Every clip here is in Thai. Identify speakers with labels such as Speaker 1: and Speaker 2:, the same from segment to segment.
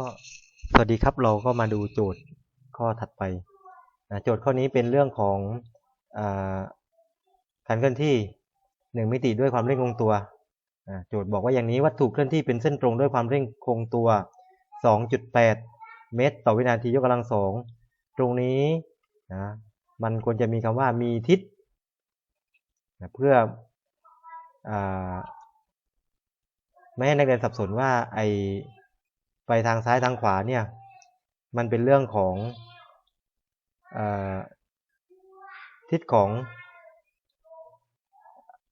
Speaker 1: ก็สวัสดีครับเราก็มาดูโจทย์ข้อถัดไปนะโจทย์ข้อนี้เป็นเรื่องของอการเคลื่อนที่หนึ่งมิติด้วยความเร่งคงตัวอ่าโจทย์บอกว่าอย่างนี้วัตถุเคลื่อนที่เป็นเส้นตรงด้วยความเร่งคงตัว 2.8 เมตร ต่อวินาทียกกำลังสองตรงนี้นะมันควรจะมีคำว่ามีทิศนะเพื่ออไม่ให้นักเรียนสับสนว่าไอ ไปทางซ้ายทางขวาเนี่ย มันเป็นเรื่องของอทิศของ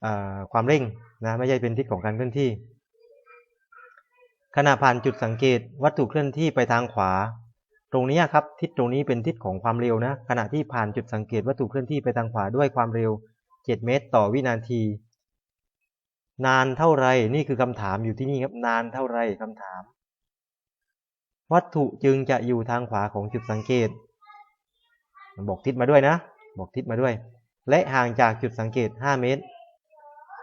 Speaker 1: อความเร่งนะไม่ใช่เป็นทิศของการเคลื่อนที่ ขณะผ่านจุดสังเกตวัตถุเคลื่อนที่ไปทางขวา ตรงนี้ครับทิศตรงนี้เป็นทิศของความเร็วนะขณะที่ผ่านจุดสังเกตวัตถุเคลื่อนที่ไปทางขวาด้วยความเร็ว 7 เมตร ต่อวินาที นานเท่าไรนี่คือคำถามอยู่ที่นี่ครับนานเท่าไรคำถาม วัตถุจึงจะอยู่ทางขวาของจุดสังเกต บอกทิศมาด้วยนะ บอกทิศมาด้วย และห่างจากจุดสังเกต 5 เมตร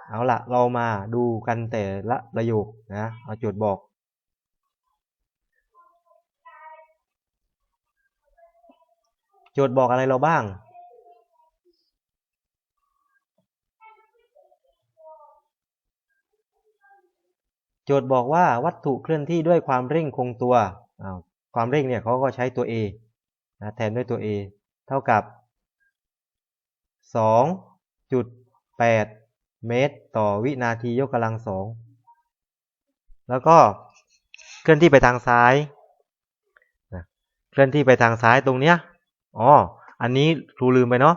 Speaker 1: เอาละเรามาดูกันแต่ละประโยคนะเอาโจทย์บอกโจทย์บอกอะไรเราบ้าง โจทย์บอกว่าวัตถุเคลื่อนที่ด้วยความเร่งคงตัว ความเร่งเนี่ยเขาก็ใช้ตัว a นะแทนด้วยตัว a เท่ากับ 2.8 เมตร ต่อวินาทียกกำลังสองแล้วก็เคลื่อนที่ไปทางซ้ายนะเคลื่อนที่ไปทางซ้ายตรงเนี้ยอ๋ออันนี้ครูลืมไปเนาะ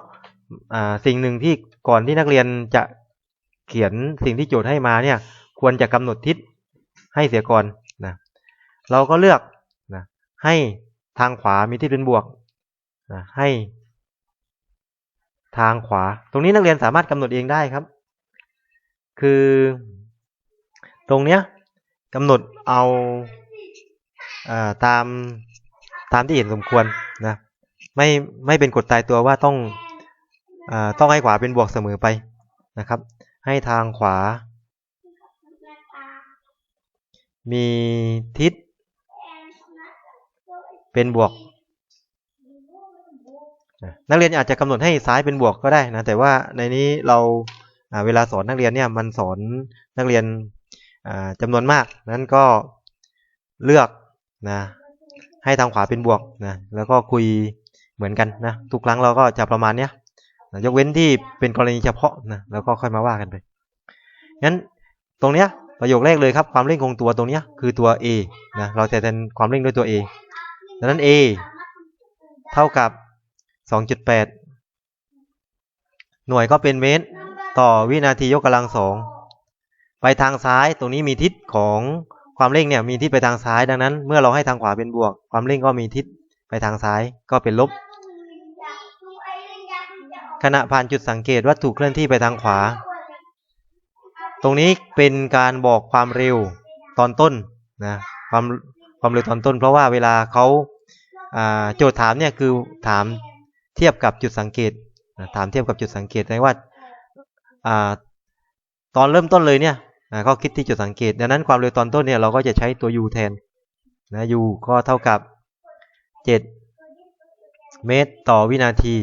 Speaker 1: อ่าสิ่งหนึ่งที่ก่อนที่นักเรียนจะเขียนสิ่งที่โจทย์ให้มาเนี่ย ควรจะกำหนดทิศให้เสียก่อนนะเราก็เลือก ให้ทางขวามีทิศเป็นบวกนะให้ ทางขวา ตรงนี้นักเรียนสามารถกำหนดเองได้ครับ คือ ตรงเนี้ยกำหนดเอาอาตามตามที่เห็นสมควรนะไม่ไม่เป็นกฎตายตัวว่าต้องอต้องให้ขวาเป็นบวกเสมอไปนะครับ ให้ทางขวา มีทิศ เป็นบวกนักเรียนอาจจะกำหนดให้ซ้ายเป็นบวกก็ได้นะแต่ว่าในนี้เราเวลาสอนนักเรียนเนี่ยมันสอนนักเรียนจำนวนมากนั้นก็เลือกนะให้ทางขวาเป็นบวกนะแล้วก็คุยเหมือนกันนะทุกครั้งเราก็จะประมาณเนี้ยนะยกเว้นที่เป็นกรณีเฉพาะนะแล้วก็ค่อยมาว่ากันไปงั้นตรงเนี้ยประโยคแรกเลยครับความเร่งคงตัวตรงเนี้ยคือตัว a นะเราจะแทนความเร่งด้วยตัว a ดังนั้น a เท่ากับ 2.8 หน่วยก็เป็นเมตร ต่อวินาทียกกำลังสองไปทางซ้ายตรงนี้มีทิศของความเร่งเนี่ยมีทิศไปทางซ้ายดังนั้น เมื่อเราให้ทางขวาเป็นบวก ความเร่งก็มีทิศไปทางซ้ายก็เป็นลบ ขณะผ่านจุดสังเกตวัตถุเคลื่อนที่ไปทางขวา ตรงนี้เป็นการบอกความเร็วตอนต้นนะความความเร็วตอนต้น เพราะว่าเวลาเขา โจทย์ถามเนี่ยคือถามเทียบกับจุดสังเกต ถามเทียบกับจุดสังเกตแปลว่าตอนเริ่มต้นเลยเนี่ยเขาคิดที่จุดสังเกต ดังนั้นความเร็วตอนต้นเนี่ยเราก็จะใช้ตัว u แทนนะ u ก็เท่ากับ 7 เมตรต่อวินาที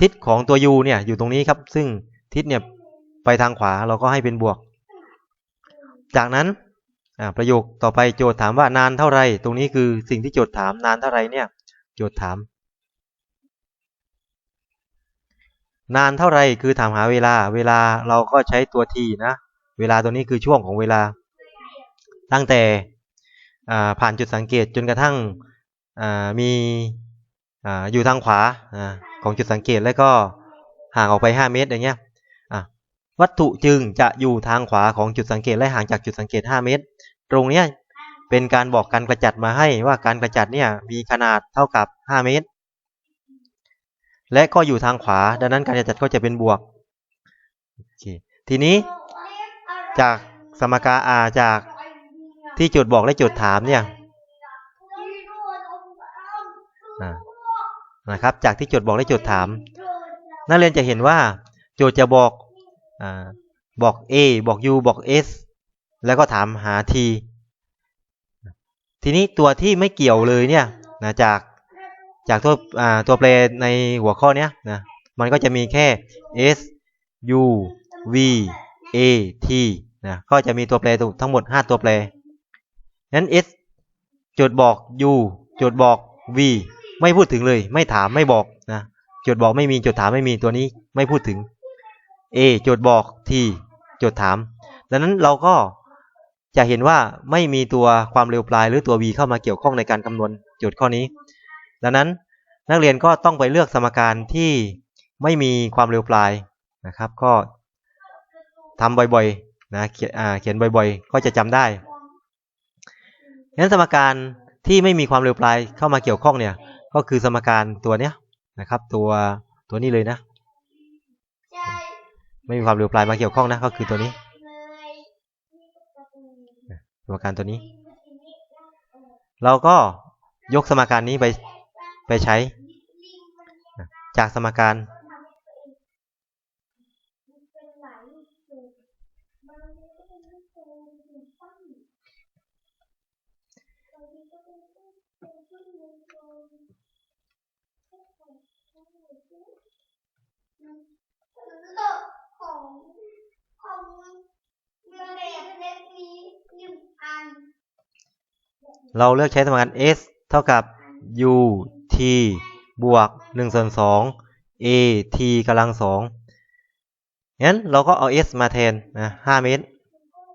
Speaker 1: ทิศของตัว u เนี่ยอยู่ตรงนี้ครับ ซึ่งทิศเนี่ยไปทางขวาเราก็ให้เป็นบวก จากนั้น ประโยคต่อไปโจทย์ถามว่านานเท่าไร ตรงนี้คือสิ่งที่โจทย์ถามนานเท่าไรเนี่ย โจทย์ถาม นานเท่าไรคือถามหาเวลา เวลาเราก็ใช้ตัว t นะเวลาตัวนี้คือช่วงของเวลา ตั้งแต่ผ่านจุดสังเกตจนกระทั่งมีอยู่ทางขวาของจุดสังเกตแล้วก็ห่างออกไป 5 เมตรอย่างเงี้ย วัตถุจึงจะอยู่ทางขวาของจุดสังเกตและห่างจากจุดสังเกต 5 เมตร ตรงนี้เป็นการบอกการกระจัดมาให้ว่าการกระจัดเนี่ยมีขนาดเท่ากับ 5 เมตร และก็อยู่ทางขวา ดังนั้นการกระจัดก็จะเป็นบวก ทีนี้จากสมการอาจากที่จุดบอกและจุดถามเนี่ยนะครับ จากที่จุดบอกและจุดถาม นักเรียนจะเห็นว่าโจทย์จะบอก บอก a บอก u บอก s แล้วก็ถามหา t ทีนี้ตัวที่ไม่เกี่ยวเลยเนี่ยนะจากจากตัวตัวแปรในหัวข้อเนี้ยนะมันก็จะมีแค่ s u v a t นะก็จะมีตัวแปรทั้งหมด 5 ตัวแปรนั้น s โจทย์บอก u โจทย์บอก v ไม่พูดถึงเลย ไม่ถามไม่บอกนะโจทย์บอกไม่มีโจทย์ถามไม่มีตัวนี้ไม่พูดถึง a โจทย์บอก t โจทย์ถาม ดังนั้นเราก็จะเห็นว่าไม่มีตัวความเร็วปลายหรือตัว v เข้ามาเกี่ยวข้องในการคำนวณโจทย์ข้อนี้ ดังนั้นนักเรียนก็ต้องไปเลือกสมการที่ไม่มีความเร็วปลายนะครับ ก็ทำบ่อยๆนะเขียนเขียนบ่อยๆ ก็จะจำได้งั้นสมการที่ไม่มีความเร็วปลายเข้ามาเกี่ยวข้องเนี่ย ก็คือสมการตัวเนี้ยนะครับ ตัวตัวนี้เลยนะ ไม่มีความเร็วปลายมาเกี่ยวข้องนะก็คือตัวนี้สมการตัวนี้ เราก็ยกสมการนี้ไปไปใช้ จากสมการ
Speaker 2: ของของเรือเล็กเล็กนี้หนึ่งอัน
Speaker 1: เราเลือกใช้สมการ s เท่ากับ u t บวก1ส่วน2 a t กำลัง2งั้นเราก็เอา s มาแทนนะ5เมตร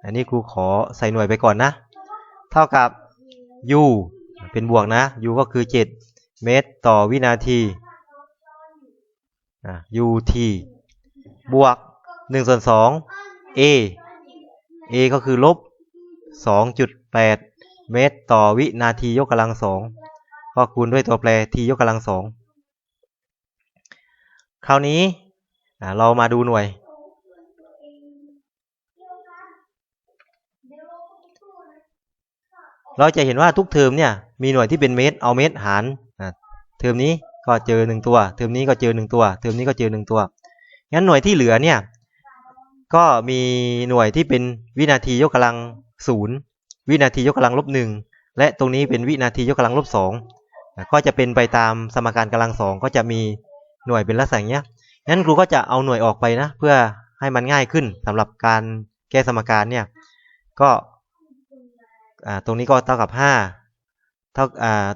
Speaker 1: อันนี้ครูขอใส่หน่วยไปก่อนนะ เท่ากับ u เป็นบวกนะ u ก็คือ 7 เมตรต่อวินาทีอะ u t บวก1ส่วน2 a a ก็คือลบ2.8 เมตรต่อวินาทียกกำลังสองก็คูณด้วยตัวแปร t ยกกำลังสองคราวนี้เรามาดูหน่วย เราจะเห็นว่าทุกเทอมเนี่ยมีหน่วยที่เป็นเมตรเอาเมตรหารเทอมนี้ก็เจอหนึ่งตัว เทอมนี้ก็เจอหนึ่งตัว เทอมนี้ก็เจอหนึ่งตัว งั้นหน่วยที่เหลือเนี่ย ก็มีหน่วยที่เป็นวินาทียกกำลังศูนย์ วินาทียกกำลังลบหนึ่งและตรงนี้เป็นวินาทียกกำลังลบสองก็จะเป็นไปตามสมการกำลังสองก็จะมีหน่วยเป็นลักษณะอย่างนี้งั้นครูก็จะเอาหน่วยออกไปนะ เพื่อให้มันง่ายขึ้นสำหรับการแก้สมการเนี่ย ก็ตรงนี้ก็เท่ากับห้าเท่า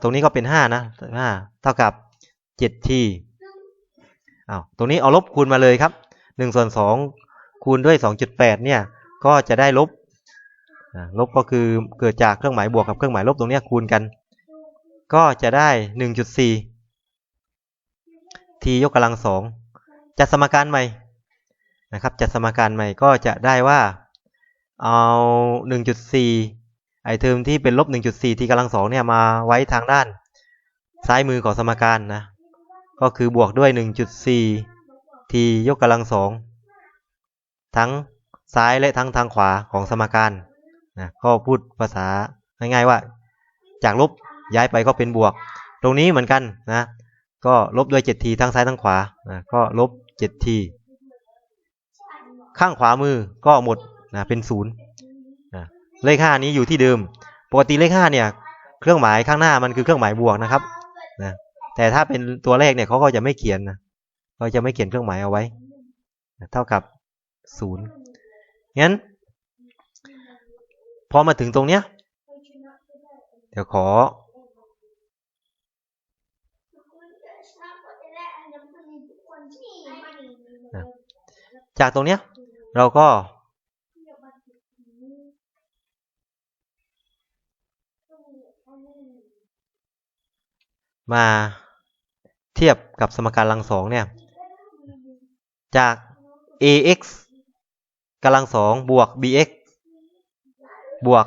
Speaker 1: ตรงนี้ก็เป็นห้านะห้าเท่ากับเจ็ดทีอ้าวตรงนี้เอาลบคูณมาเลยครับหนึ่งส่วนสองคูณด้วยสองจุดแปดเนี่ย ก็จะได้ลบ ลบก็คือเกิดจากเครื่องหมายบวกกับเครื่องหมายลบตรงนี้คูณกัน ก็จะได้ 1.4 t ยกกำลังสองจัดสมการใหม่นะครับจัดสมการใหม่ก็จะได้ว่าเอา 1.4 ไอเทอมที่เป็นลบ 1.4 t กำลังสองเนี่ยมาไว้ทางด้าน ซ้ายมือของสมการนะก็คือบวกด้วย 1.4 t ยกกำลังสองทั้งซ้ายและทั้งทางขวาของสมการ นะก็พูดภาษาง่ายๆว่า จากลบย้ายไปก็เป็นบวก ตรงนี้เหมือนกันนะก็ลบด้วย 7t ทั้งซ้ายทั้งขวานะก็ลบ 7t ข้างขวามือก็หมดนะเป็นศูนย์นะเลข5นี้อยู่ที่เดิม ปกติเลข5เนี่ย เครื่องหมายข้างหน้ามันคือเครื่องหมายบวกนะครับนะแต่ถ้าเป็นตัวเลขเนี่ยเขาก็จะไม่เขียนนะเขาจะไม่เขียนเครื่องหมายเอาไว้นะเท่ากับศูนย์งั้น พอมาถึงตรงเนี้ย เดี๋ยวขอ จากตรงเนี้ย เราก็มาเทียบกับสมการลังสองเนี่ย จาก ax กำลังสองบวก bx บวก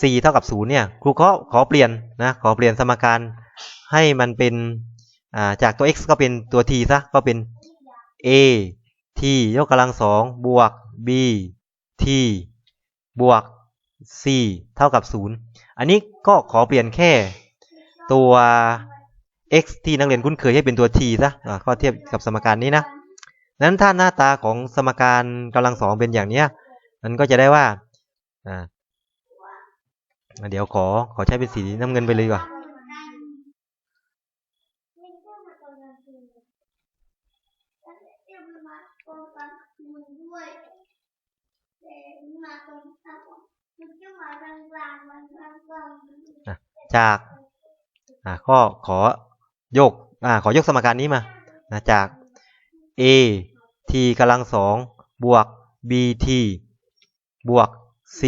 Speaker 1: c เท่ากับ0เนี่ยครูก็ขอเปลี่ยนนะขอเปลี่ยนสมการให้มันเป็นจากตัว x ก็เป็นตัว t ซะก็เป็น a t ยกกำลังสองบวก b t บวก c เท่ากับ 0 อันนี้ก็ขอเปลี่ยนแค่ตัว x ที่นักเรียนคุ้นเคยให้เป็นตัว t ซะก็เทียบกับสมการนี้นะนั้นถ้าหน้าตาของสมการกำลังสองเป็นอย่างนี้มันก็จะได้ว่า เดี๋ยวขอขอใช้เป็นสีน้ำเงินไปเลยว่ะจากอ่าก็ขอยกอ่าขอยกสมการนี้มานะจาก a t กำลังสองบวก b t บวก c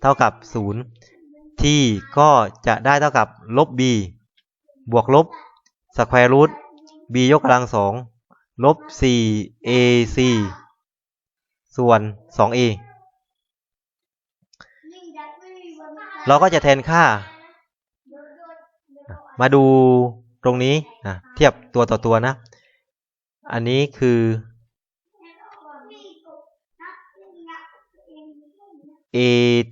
Speaker 1: เท่ากับ0 t ก็จะได้เท่ากับลบ b บวกลบสแควร์รูท b ยกกำลังสองลบ 4 ac ส่วน 2a เราก็จะแทนค่า มาดูตรงนี้นะเทียบตัวต่อตัวนะ อันนี้คือ a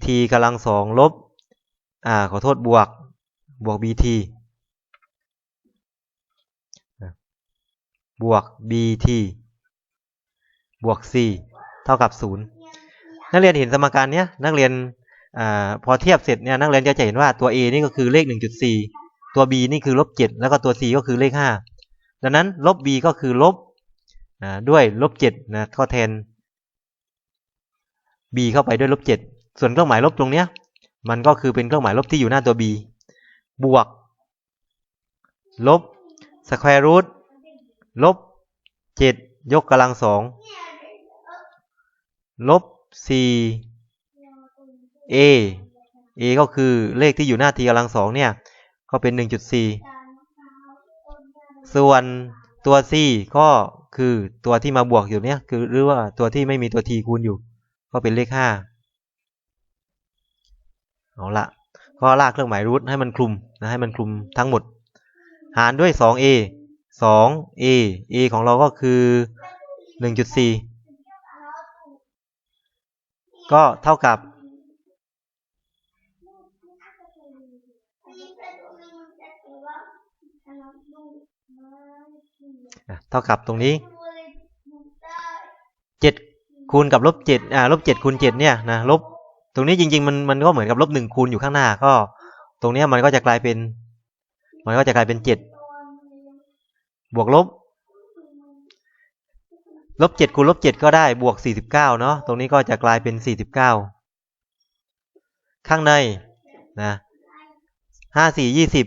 Speaker 1: t กำลังสองลบ อ่าขอโทษบวกบวก b t บวก b t บวก c เท่ากับศูนย์นักเรียนเห็นสมการเนี้ยนักเรียนอ่าพอเทียบเสร็จเนี่ยนักเรียนจะเห็นว่าตัว a นี่ก็คือเลข 1.4 ตัว b นี่คือลบ 7 แล้วก็ตัว c ก็คือเลข 5 ดังนั้นลบ b ก็คือลบอ่าด้วยลบ 7 นะก็แทน b เข้าไปด้วยลบ 7 ส่วนเครื่องหมายลบตรงเนี้ย มันก็คือเป็นเครื่องหมายลบที่อยู่หน้าตัว b บวก ลบสแควร์รูทลบ7ยกกำลังสองลบ4 a a ก็คือเลขที่อยู่หน้า t กำลังสองเนี่ย ก็เป็น1.4ส่วนตัว c ก็คือตัวที่มาบวกอยู่เนี่ย คือหรือว่าตัวที่ไม่มีตัว t คูณอยู่ ก็เป็นเลข5 เอาละก็ลากเครื่องหมายรูทให้มันคลุมนะให้มันคลุมทั้งหมด หารด้วย 2a 2a a ของเราก็คือ 1.4 ก็เท่ากับ เท่ากับตรงนี้เจ็ดคูณกับลบเจ็ดอ่าลบเจ็ดคูณเจ็ดเนี่ยนะลบ ตรงนี้จริง ๆ มันมันก็เหมือนกับลบหนึ่งคูณอยู่ข้างหน้าก็ ตรงนี้มันก็จะกลายเป็น มันก็จะกลายเป็นเจ็ดบวกลบลบเจ็ดคูณลบเจ็ดก็ได้บวกสี่สิบเก้าเนาะตรงนี้ก็จะกลายเป็นสี่สิบเก้าข้างในนะห้าสี่ยี่สิบ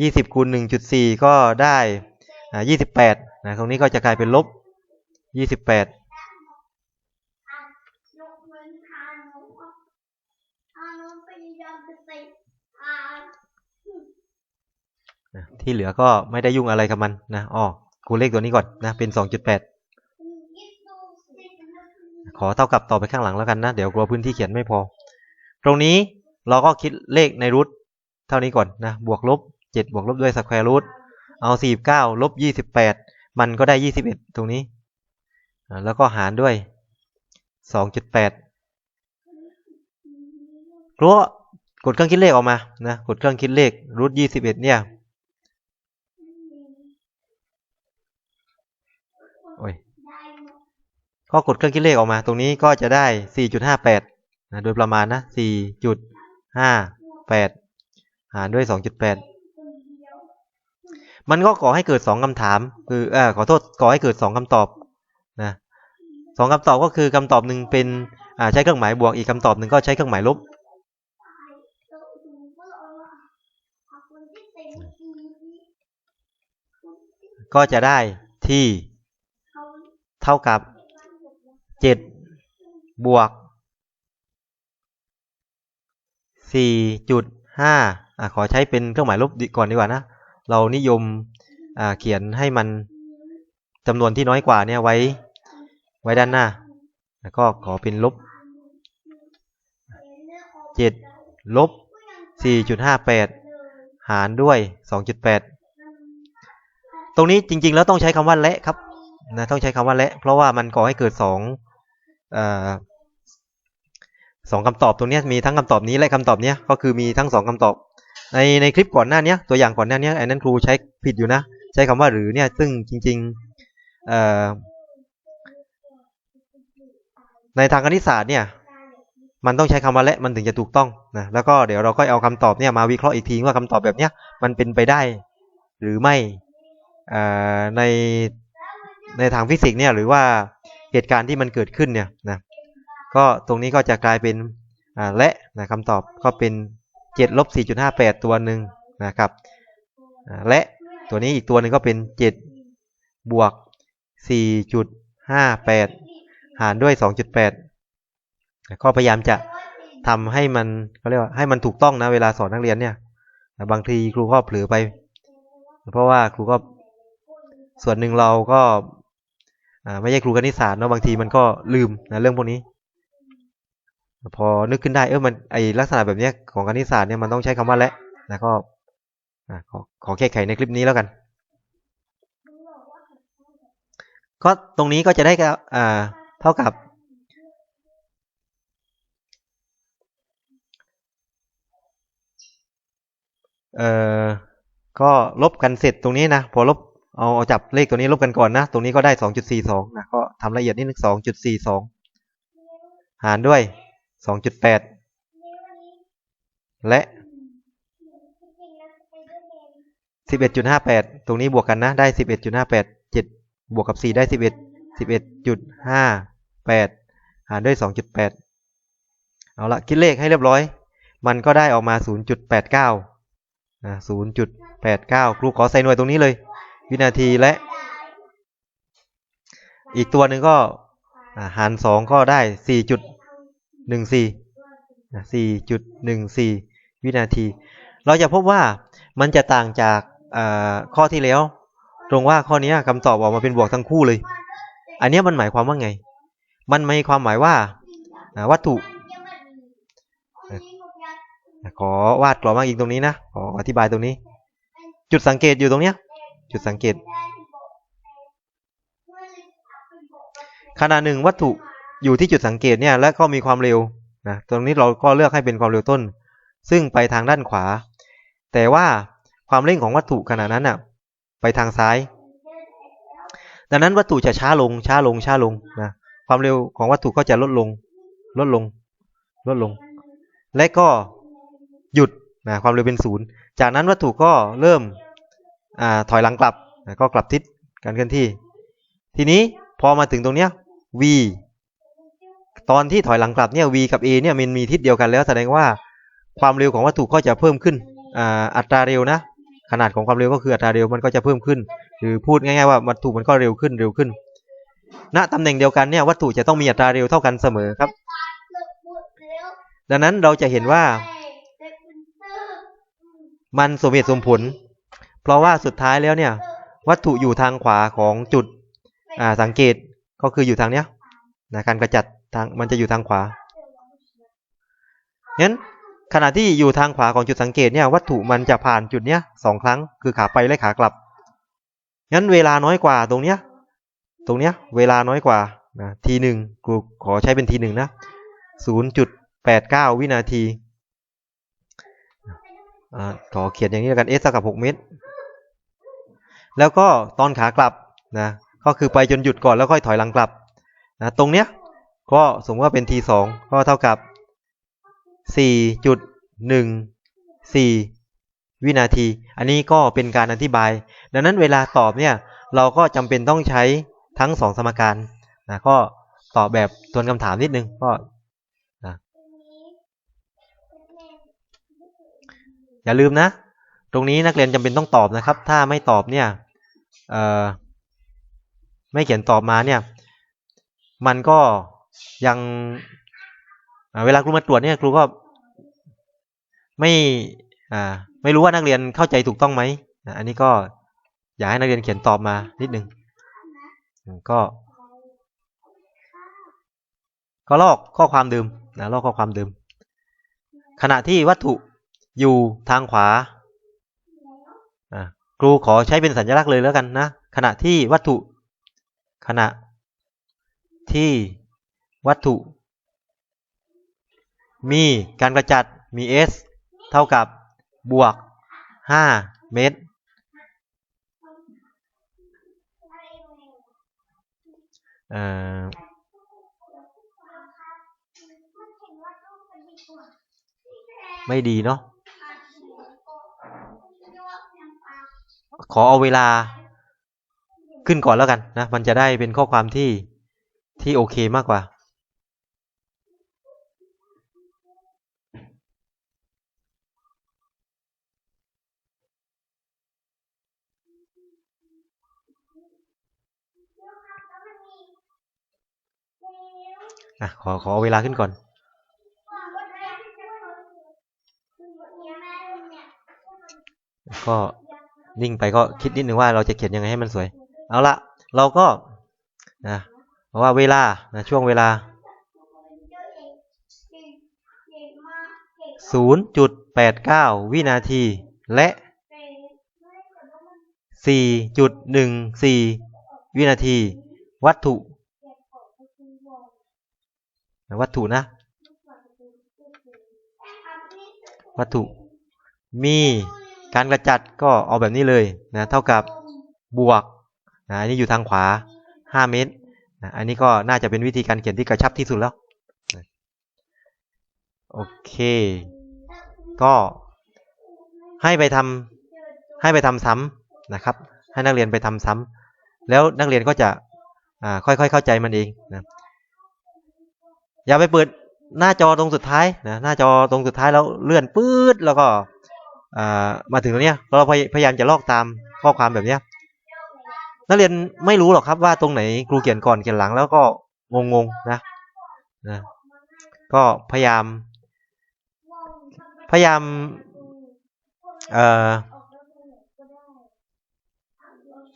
Speaker 1: ยี่สิบคูณหนึ่งจุดสี่ก็ได้ยี่สิบแปดนะตรงนี้ก็จะกลายเป็นลบยี่สิบแปด นะ ที่เหลือก็ไม่ได้ยุ่งอะไรกับมันนะอ๋อกูเลขตัวนี้ก่อนนะ เป็นสองจุดแปดขอเท่ากับต่อไปข้างหลังแล้วกันนะ เดี๋ยวกลัวพื้นที่เขียนไม่พอ ตรงนี้เราก็คิดเลขในรูทเท่านี้ก่อนนะ บวกลบเจ็ดบวกลบด้วยสแควร์รูทเอาสี่เก้าลบยี่สิบแปดมันก็ได้ยี่สิบเอ็ดตรงนี้ แล้วก็หารด้วยสองจุดแปดกลัวกดเครื่องคิดเลขออกมานะ กดเครื่องคิดเลขรูทยี่สิบเอ็ดเนี่ย โอ้ย ก็กดเครื่องคิดเลขออกมา ตรงนี้ก็จะได้ 4.58นะโดยประมาณนะ 4.58 หารด้วย 2.8 มันก็ก่อให้เกิด 2คำถาม คือเออขอโทษก่อให้เกิด 2คำตอบนะสองคำตอบก็คือคำตอบหนึ่งเป็นใช้เครื่องหมายบวกอีกคำตอบหนึ่งก็ใช้เครื่องหมายลบก็จะได้ที่เท่ากับ เจ็ดบวกสี่จุดห้าขอใช้เป็นเครื่องหมายลบดีก่อนดีกว่านะ เรานิยมเขียนให้มันจำนวนที่น้อยกว่าเนี่ยไว้ ไว้ด้านหน้า แล้วก็ขอเป็นลบเจ็ดลบสี่จุดห้าแปดหารด้วยสองจุดแปดตรงนี้จริงๆแล้วต้องใช้คำว่าและครับ นะต้องใช้คำว่าและ เพราะว่ามันก่อให้เกิดสองอสองคำตอบตรงนี้มีทั้งคำตอบนี้และคำตอบเนี้ยก็คือมีทั้งสองคำตอบ ในในคลิปก่อนหน้านี้ตัวอย่างก่อนหน้านี้ไอ้นั้นครูใช้ผิดอยู่นะ ใช้คำว่าหรือเนี่ยซึ่งจริงๆในทางคณิตศาสตร์เนี่ยมันต้องใช้คำว่าและมันถึงจะถูกต้องนะแล้วก็เดี๋ยวเราก็เอาคำตอบเนี่ยมาวิเคราะห์อีกทีว่าคำตอบแบบเนี้ยมันเป็นไปได้ หรือไม่ใน ในทางฟิสิกส์เนี่ยหรือว่าเหตุการณ์ที่มันเกิดขึ้นเนี่ยนะก็ตรงนี้ก็จะกลายเป็นและนะคำตอบก็เป็น7ลบ4.58 ตัวหนึ่งนะครับและตัวนี้อีกตัวหนึ่งก็เป็น 7 บวก 4.58 หารด้วย 2.8 ก็พยายามจะทำให้มันเขาเรียกว่าให้มันถูกต้องนะเวลาสอนนักเรียนเนี่ยบางทีครูก็เผลอไป เพราะว่าครูก็ส่วนหนึ่งเราก็ ไม่ใช่ครูคณิตศาสตร์เนาะบางทีมันก็ลืมนะเรื่องพวกนี้ พอนึกขึ้นได้เออมันไอลักษณะแบบเนี้ยของคณิตศาสตร์เนี่ยมันต้องใช้คำว่าและแล้วก็ขอขอแก้ไขในคลิปนี้แล้วกัน ก็ตรงนี้ก็จะได้กับเท่ากับ เอ่อก็ลบกันเสร็จตรงนี้นะพอลบ เอาเอาจับเลขตัวนี้ลบกันก่อนนะ ตรงนี้ก็ได้สองจุดสี่สองนะ ก็ทำละเอียดนิดนึงสองจุดสี่สองหารด้วยสองจุดแปดและสิบเอ็ดจุดห้าแปดตรงนี้บวกกันนะ ได้สิบเอ็ดจุดห้าแปดเจ็ดบวกกับสี่ได้สิบเอ็ดสิบเอ็ดจุดห้าแปดหารด้วยสองจุดแปดเอาละคิดเลขให้เรียบร้อย มันก็ได้ออกมาศูนย์จุดแปดเก้าศูนย์จุดแปดเก้าครูขอใส่หน่วยตรงนี้เลย วินาทีและ อีกตัวหนึ่งก็หารสองก็ได้สี่จุดหนึ่งสี่สี่จุดหนึ่งสี่วินาที เราจะพบว่ามันจะต่างจากข้อที่แล้ว ตรงว่าข้อนี้คำตอบออกมาเป็นบวกทั้งคู่เลย อันนี้มันหมายความว่าไง มันมีความหมายว่าวัตถุขอวาดกรอบมาอีกตรงนี้นะขออธิบายตรงนี้ จุดสังเกตอยู่ตรงเนี้ย จุดสังเกต ขณะหนึ่งวัตถุอยู่ที่จุดสังเกตเนี่ยและก็มีความเร็วนะตรงนี้เราก็เลือกให้เป็นความเร็วต้น ซึ่งไปทางด้านขวา แต่ว่าความเร่งของวัตถุขณะนั้นน่ะไปทางซ้าย ดังนั้นวัตถุจะช้าลงช้าลงช้าลงนะความเร็วของวัตถุก็จะลดลง ลดลง ลดลง และก็หยุดนะความเร็วเป็นศูนย์จากนั้นวัตถุก็เริ่ม อถอยหลังกลับก็กลับทิศการเคลื่อนที่ ทีนี้พอมาถึงตรงเนี้ย v ตอนที่ถอยหลังกลับเนี่ย v กับ a เนี่ยมันมีทิศเดียวกันแล้วแสดงว่าความเร็วของวัตถุก็จะเพิ่มขึ้นออัตราเร็วนะ ขนาดของความเร็วก็คืออัตราเร็วมันก็จะเพิ่มขึ้น หรือพูดง่ายๆว่าวัตถุมันก็เร็วขึ้นเร็วขึ้น ณตำแหน่งเดียวกันเนี่ยวัตถุจะต้องมีอัตราเร็วเท่ากันเสมอครับ ดังนั้นเราจะเห็นว่า มันสมเหตุสมผล เพราะว่าสุดท้ายแล้วเนี่ย วัตถุอยู่ทางขวาของจุดอ่าสังเกตก็คืออยู่ทางเนี้ยนะการกระจัดทางมันจะอยู่ทางขวางั้นขณะที่อยู่ทางขวาของจุดสังเกตเนี่ยวัตถุมันจะผ่านจุดเนี้ยสองครั้งคือขาไปและขากลับ งั้นเวลาน้อยกว่าตรงเนี้ย ตรงเนี้ย เวลาน้อยกว่านะทีหนึ่งกูขอใช้เป็นทีหนึ่งนะศูนย์จุดแปดเก้าวินาทีอ่าขอเขียนอย่างนี้แล้วกัน s เท่ากับหกเมตร แล้วก็ตอนขากลับนะก็คือไปจนหยุดก่อนแล้วค่อยถอยหลังกลับนะตรงเนี้ยก็สมมติว่าเป็น t สองก็เท่ากับสี่จุดหนึ่งสี่วินาที อันนี้ก็เป็นการอธิบาย ดังนั้นเวลาตอบเนี่ยเราก็จำเป็นต้องใช้ทั้งสองสมการนะก็ตอบแบบทวนคำถามนิดนึงก็นะอย่าลืมนะ ตรงนี้นักเรียนจำเป็นต้องตอบนะครับ ถ้าไม่ตอบเนี่ย ไม่เขียนตอบมาเนี่ย มันก็ยังเวลาครูมาตรวจเนี่ยครูก็ไม่ไม่รู้ว่านักเรียนเข้าใจถูกต้องไหมอันนี้ก็อยากให้นักเรียนเขียนตอบมานิดนึงก็ก็ลอกข้อความเดิมนะลอกข้อความเดิม ขณะที่วัตถุอยู่ทางขวา รูขอใช้เป็นสัญลักษณ์เลยแล้วกันนะ ขณะที่วัตถุ ขณะ ที่วัตถุ มีการกระจัดมี s เท่ากับบวก 5 เมตรเออไม่ดีเนาะ
Speaker 2: อาชีพก็เรียกว่ายังปาก
Speaker 1: ขอเอาเวลาขึ้นก่อนแล้วกันนะมันจะได้เป็นข้อความที่ที่โอเคมากกว่า อะ ขอขอเอาเวลาขึ้นก่อนก็ นิ่งไปก็คิดนิดนึงว่าเราจะเขียนยังไงให้มันสวย เอาละเราก็นะเพราะว่าเวลานะช่วงเวลา0.89วินาที และ4.14วินาที วัตถุ วัตถุนะ วัตถุมี การกระจัดก็เอาแบบนี้เลยนะเท่ากับบวกนะอันนี้อยู่ทางขวา 5 เมตรนะอันนี้ก็น่าจะเป็นวิธีการเขียนที่กระชับที่สุดแล้วนะโอเค ก็ให้ไปทำให้ไปทำซ้ำนะครับ ให้นักเรียนไปทำซ้ำแล้วนักเรียนก็จะค่อยๆเข้าใจมันเองนะอย่าไปเปิดหน้าจอตรงสุดท้ายนะหน้าจอตรงสุดท้ายแล้วเลื่อนปื๊ดแล้วก็ มาถึงตรงเนี้ยเราพยายามจะลอกตามข้อความแบบเนี้ยนักเรียนไม่รู้หรอกครับว่าตรงไหนครูเขียนก่อนเขียนหลังแล้วก็งงๆนะนะก็พยายาม พยายามเอ่อ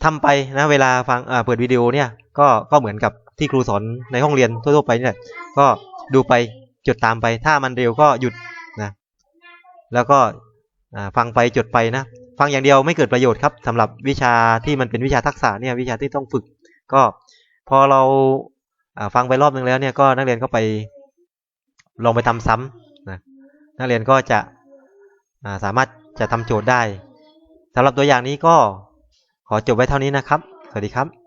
Speaker 1: ทำไปนะเวลาฟังเปิดวิดีโอเนี่ยก็ก็เหมือนกับที่ครูสอนในห้องเรียนทั่วๆไปเนี่ยก็ดูไปจดตามไป ถ้ามันเร็วก็หยุดนะแล้วก็ ฟังไปจดไปนะ ฟังอย่างเดียวไม่เกิดประโยชน์ครับสำหรับวิชาที่มันเป็นวิชาทักษะเนี่ยวิชาที่ต้องฝึก ก็พอเราฟังไปรอบนึงแล้วเนี่ยก็นักเรียนก็ไปลองไปทำซ้ำนะนักเรียนก็จะาสามารถจะทำโจทย์ได้สำหรับตัวอย่างนี้ก็ขอจบไว้เท่านี้นะครับ สวัสดีครับ